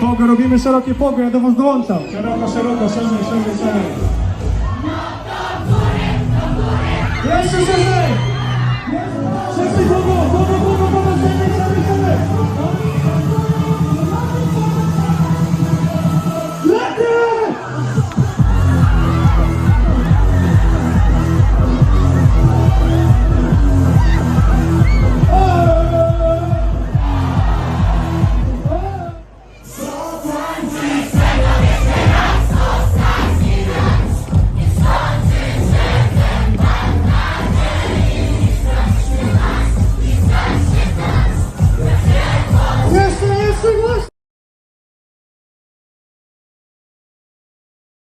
Pogo, robimy szerokie pogo, ja do was dołączam. Szeroko, szeroko, szerzej, szerzej, szerzej. Jeszcze szerzej!